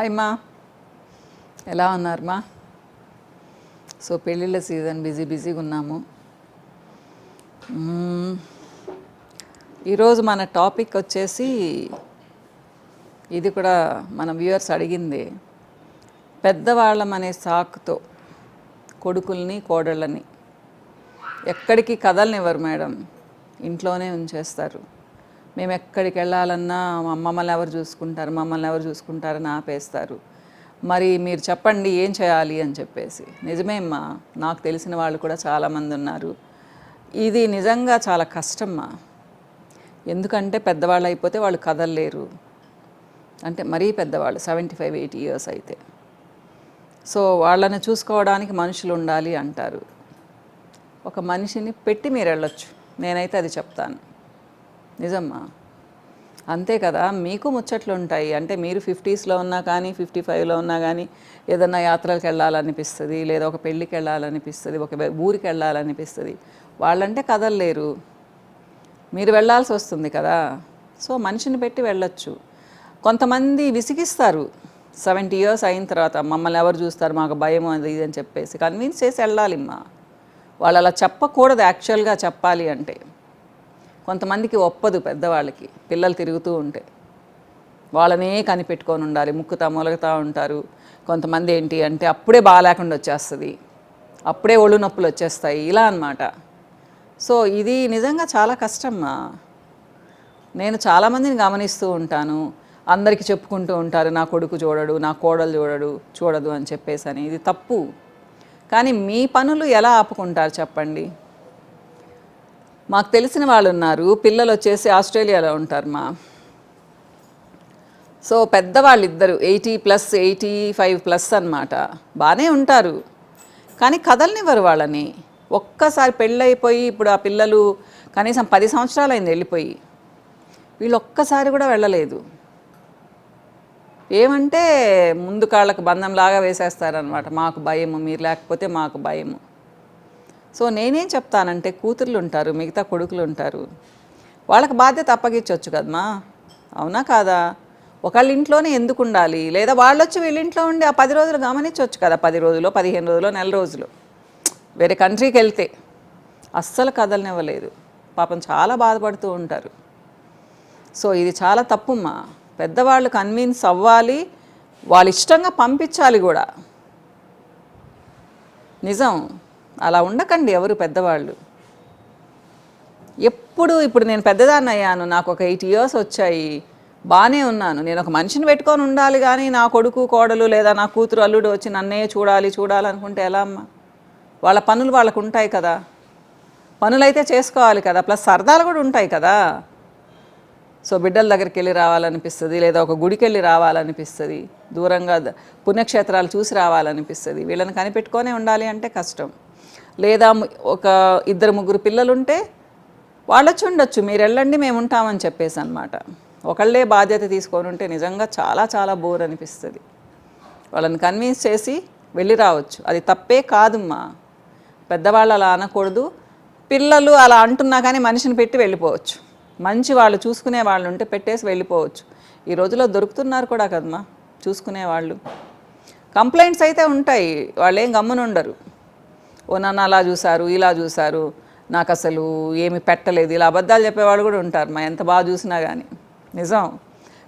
Hi మా ఎలా ఉన్నారు మా సో పెళ్ళిళ్ళ సీజన్ బిజీ బిజీగా ఉన్నాము. ఈరోజు మన టాపిక్ వచ్చేసి ఇది కూడా మన వ్యూవర్స్ అడిగింది. పెద్దవాళ్ళం అనే సాకుతో కొడుకుల్ని కోడళ్ళని ఎక్కడికి కదలనివ్వరు మేడం. ఇంట్లోనే ఉంచేస్తారు. మేము ఎక్కడికి వెళ్ళాలన్నా మమ్మల్ని ఎవరు చూసుకుంటారు మమ్మల్ని ఎవరు చూసుకుంటారని ఆపేస్తారు. మరి మీరు చెప్పండి ఏం చేయాలి అని చెప్పేసి. నిజమేమ్మా నాకు తెలిసిన వాళ్ళు కూడా చాలామంది ఉన్నారు. ఇది నిజంగా చాలా కష్టమ్మా. ఎందుకంటే పెద్దవాళ్ళు అయిపోతే వాళ్ళు కదలలేరు. అంటే మరీ పెద్దవాళ్ళు సెవెంటీ ఫైవ్ ఎయిటీ ఇయర్స్ అయితే. సో వాళ్ళని చూసుకోవడానికి మనుషులు ఉండాలి అంటారు. ఒక మనిషిని పెట్టి మీరు వెళ్ళొచ్చు. నేనైతే అది చెప్తాను. నిజమ్మా. అంతే కదా మీకు ముచ్చట్లు ఉంటాయి అంటే మీరు ఫిఫ్టీస్లో ఉన్నా కానీ ఫిఫ్టీ ఫైవ్లో ఉన్నా కానీ ఏదన్నా యాత్రలకు వెళ్ళాలనిపిస్తుంది లేదా ఒక పెళ్ళికి వెళ్ళాలనిపిస్తుంది ఒక ఊరికి వెళ్ళాలనిపిస్తుంది. వాళ్ళంటే కదలలేరు. మీరు వెళ్ళాల్సి వస్తుంది కదా. సో మనిషిని పెట్టి వెళ్ళొచ్చు. కొంతమంది విసిగిస్తారు. సెవెంటీ ఇయర్స్ అయిన తర్వాత మమ్మల్ని ఎవరు చూస్తారు? మాకు భయం అది ఇది అని చెప్పేసి. కన్విన్స్ చేసి వెళ్ళాలిమ్మా. వాళ్ళు అలా చెప్పకూడదు యాక్చువల్గా చెప్పాలి అంటే. కొంతమందికి ఒప్పదు పెద్దవాళ్ళకి పిల్లలు తిరుగుతూ ఉంటే. వాళ్ళనే కనిపెట్టుకొని ఉండాలి ముక్కుతా మొలగుతూ ఉంటారు. కొంతమంది ఏంటి అంటే అప్పుడే బాగాలేకుండా వచ్చేస్తుంది. అప్పుడే ఒళ్ళు నొప్పులు వచ్చేస్తాయి ఇలా అన్నమాట. సో ఇది నిజంగా చాలా కష్టమ్మా. నేను చాలామందిని గమనిస్తూ ఉంటాను. అందరికీ చెప్పుకుంటూ ఉంటారు నా కొడుకు చూడడు నా కోడలు చూడడు చూడదు అని చెప్పేసి అని. ఇది తప్పు. కానీ మీ పనులు ఎలా ఆపుకుంటారు చెప్పండి? మాకు తెలిసిన వాళ్ళు ఉన్నారు. పిల్లలు వచ్చేసి ఆస్ట్రేలియాలో ఉంటారు మా. సో పెద్దవాళ్ళు ఇద్దరు eighty plus eighty five plus అనమాట బాగానే ఉంటారు. కానీ కదలనివ్వరు వాళ్ళని. ఒక్కసారి పెళ్ళైపోయి ఇప్పుడు ఆ పిల్లలు కనీసం పది సంవత్సరాలు అయింది వెళ్ళిపోయి. వీళ్ళు ఒక్కసారి కూడా వెళ్ళలేదు. ఏమంటే ముందు కాళ్ళకు బంధంలాగా వేసేస్తారనమాట మాకు భయము మీరు లేకపోతే మాకు భయము. సో నేనేం చెప్తానంటే కూతుర్లు ఉంటారు మిగతా కొడుకులు ఉంటారు వాళ్ళకి బాధ్యత అప్పగించవచ్చు కదమ్మా. అవునా కాదా? ఒకళ్ళ ఇంట్లోనే ఎందుకు ఉండాలి లేదా వాళ్ళు వచ్చి వీళ్ళింట్లో ఉండి ఆ పది రోజులు గమనించవచ్చు కదా పది రోజులు పదిహేను రోజులు నెల రోజులు. వేరే కంట్రీకి వెళ్తే అస్సలు కదలనివ్వలేదు. పాపం చాలా బాధపడుతూ ఉంటారు. సో ఇది చాలా తప్పుమ్మా. పెద్దవాళ్ళు కన్విన్స్ అవ్వాలి వాళ్ళు ఇష్టంగా పంపించాలి కూడా. నిజం. అలా ఉండకండి ఎవరు పెద్దవాళ్ళు. ఎప్పుడు ఇప్పుడు నేను పెద్దదాన్ని అయ్యాను నాకు ఒక ఎయిట్ ఇయర్స్ వచ్చాయి బాగానే ఉన్నాను. నేను ఒక మనిషిని పెట్టుకొని ఉండాలి కానీ నా కొడుకు కోడలు లేదా నా కూతురు అల్లుడు వచ్చి నన్నే చూడాలి చూడాలనుకుంటే ఎలా అమ్మా? వాళ్ళ పనులు వాళ్ళకు ఉంటాయి కదా. పనులైతే చేసుకోవాలి కదా ప్లస్ సరదాలు కూడా ఉంటాయి కదా. సో బిడ్డల దగ్గరికి వెళ్ళి రావాలనిపిస్తుంది లేదా ఒక గుడికి వెళ్ళి రావాలనిపిస్తుంది దూరంగా పుణ్యక్షేత్రాలు చూసి రావాలనిపిస్తుంది. వీళ్ళని కనిపెట్టుకొనే ఉండాలి అంటే కష్టం. లేదా ఒక ఇద్దరు ముగ్గురు పిల్లలు ఉంటే వాళ్ళొచ్చి ఉండొచ్చు మీరు వెళ్ళండి మేము ఉంటామని చెప్పేసి అనమాట ఒకళ్ళే బాధ్యత తీసుకొని ఉంటే నిజంగా చాలా చాలా బోర్ అనిపిస్తుంది. వాళ్ళని కన్విన్స్ చేసి వెళ్ళి రావచ్చు. అది తప్పే కాదమ్మా. పెద్దవాళ్ళు అలా అనకూడదు. పిల్లలు అలా అంటున్నా కానీ మనిషిని పెట్టి వెళ్ళిపోవచ్చు. మంచి వాళ్ళు చూసుకునే వాళ్ళు ఉంటే పెట్టేసి వెళ్ళిపోవచ్చు. ఈ రోజులో దొరుకుతున్నారు కూడా కదమ్మా చూసుకునే వాళ్ళు. కంప్లైంట్స్ అయితే ఉంటాయి. వాళ్ళు ఏం గమ్మునుండరు. ఓ నన్ను అలా చూశారు ఇలా చూశారు నాకు అసలు ఏమి పెట్టలేదు. ఇలా అబద్ధాలు చెప్పేవాళ్ళు కూడా ఉంటారు మా ఎంత బాగా చూసినా కానీ నిజం.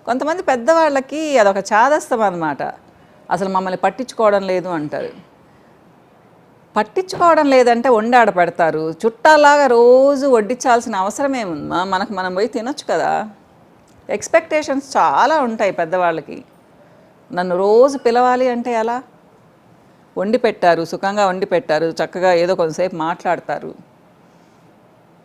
కొంతమంది పెద్దవాళ్ళకి అదొక చాదస్తం అన్నమాట. అసలు మమ్మల్ని పట్టించుకోవడం లేదు అంటారు. పట్టించుకోవడం లేదంటే వండాడ పెడతారు. చుట్టాలాగా రోజు వడ్డించాల్సిన అవసరం ఏముందమ్మా మనకు మనం పోయి తినొచ్చు కదా. ఎక్స్పెక్టేషన్స్ చాలా ఉంటాయి పెద్దవాళ్ళకి. నన్ను రోజు పిలవాలి అంటే ఎలా? వండి పెట్టారు సుఖంగా వండి పెట్టారు చక్కగా ఏదో కొంతసేపు మాట్లాడతారు.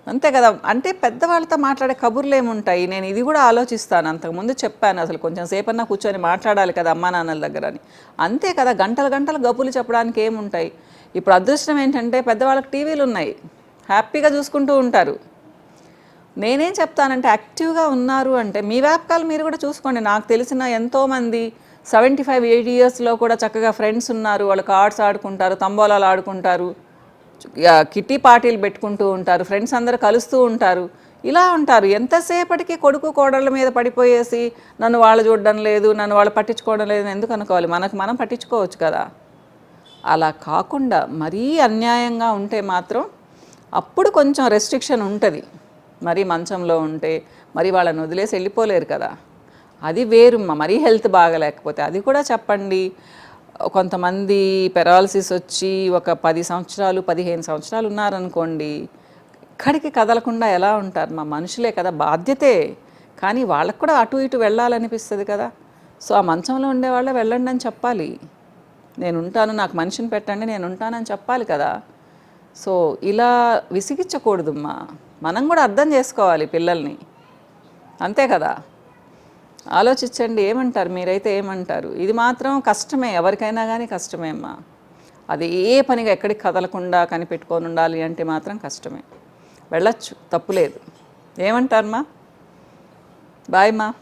అంతే కదా. అంటే పెద్దవాళ్ళతో మాట్లాడే కబుర్లు ఏముంటాయి? నేను ఇది కూడా ఆలోచిస్తాను. అంతకుముందు చెప్పాను అసలు కొంచెం సేపన్నా కూర్చొని మాట్లాడాలి కదా అమ్మా నాన్నల దగ్గర అని. అంతే కదా. గంటలు గంటలు గబులు చెప్పడానికి ఏముంటాయి? ఇప్పుడు అదృష్టం ఏంటంటే పెద్దవాళ్ళకి టీవీలు ఉన్నాయి. హ్యాపీగా చూసుకుంటూ ఉంటారు. నేనేం చెప్తానంటే యాక్టివ్గా ఉన్నారు అంటే మీ వ్యాపకాలు మీరు కూడా చూసుకోండి. నాకు తెలిసిన ఎంతోమంది సెవెంటీ ఫైవ్ ఎయిట్ ఇయర్స్లో కూడా చక్కగా ఫ్రెండ్స్ ఉన్నారు. వాళ్ళు కార్డ్స్ ఆడుకుంటారు తంబోలాలు ఆడుకుంటారు. కిట్టి పార్టీలు పెట్టుకుంటూ ఉంటారు. ఫ్రెండ్స్ అందరు కలుస్తూ ఉంటారు. ఇలా ఉంటారు. ఎంతసేపటికి కొడుకు కోడళ్ళ మీద పడిపోయేసి నన్ను వాళ్ళు చూడడం లేదు నన్ను వాళ్ళు పట్టించుకోవడం లేదు ఎందుకు అనుకోవాలి? మనకు మనం పట్టించుకోవచ్చు కదా. అలా కాకుండా మరీ అన్యాయంగా ఉంటే మాత్రం అప్పుడు కొంచెం రెస్ట్రిక్షన్ ఉంటుంది. మరీ మంచంలో ఉంటే మరి వాళ్ళని వదిలేసి వెళ్ళిపోలేరు కదా. అది వేరుమ్మ మరీ హెల్త్ బాగలేకపోతే అది కూడా చెప్పండి. కొంతమంది పెరాలసిస్ వచ్చి ఒక పది సంవత్సరాలు పదిహేను సంవత్సరాలు ఉన్నారనుకోండి ఇక్కడికి కదలకుండా ఎలా ఉంటారు? మా మనుషులే కదా బాధ్యతే. కానీ వాళ్ళకు కూడా అటు ఇటు వెళ్ళాలనిపిస్తుంది కదా. సో ఆ మంచంలో ఉండే వాళ్ళే వెళ్ళండి అని చెప్పాలి. నేను ఉంటాను నాకు మనిషిని పెట్టండి నేను ఉంటానని చెప్పాలి కదా. సో ఇలా విసిగించకూడదమ్మా. మనం కూడా అర్థం చేసుకోవాలి పిల్లల్ని. అంతే కదా. ఆలోచించండి ఏమంటారు? మీరైతే ఏమంటారు? ఇది మాత్రం కష్టమే ఎవరికైనా కానీ కష్టమే అమ్మా. అది ఏ పనిగా ఎక్కడికి కదలకుండా కనిపెట్టుకొని ఉండాలి అంటే మాత్రం కష్టమే. వెళ్ళచ్చు తప్పులేదు ఏమంటారమ్మా? బాయ్ మా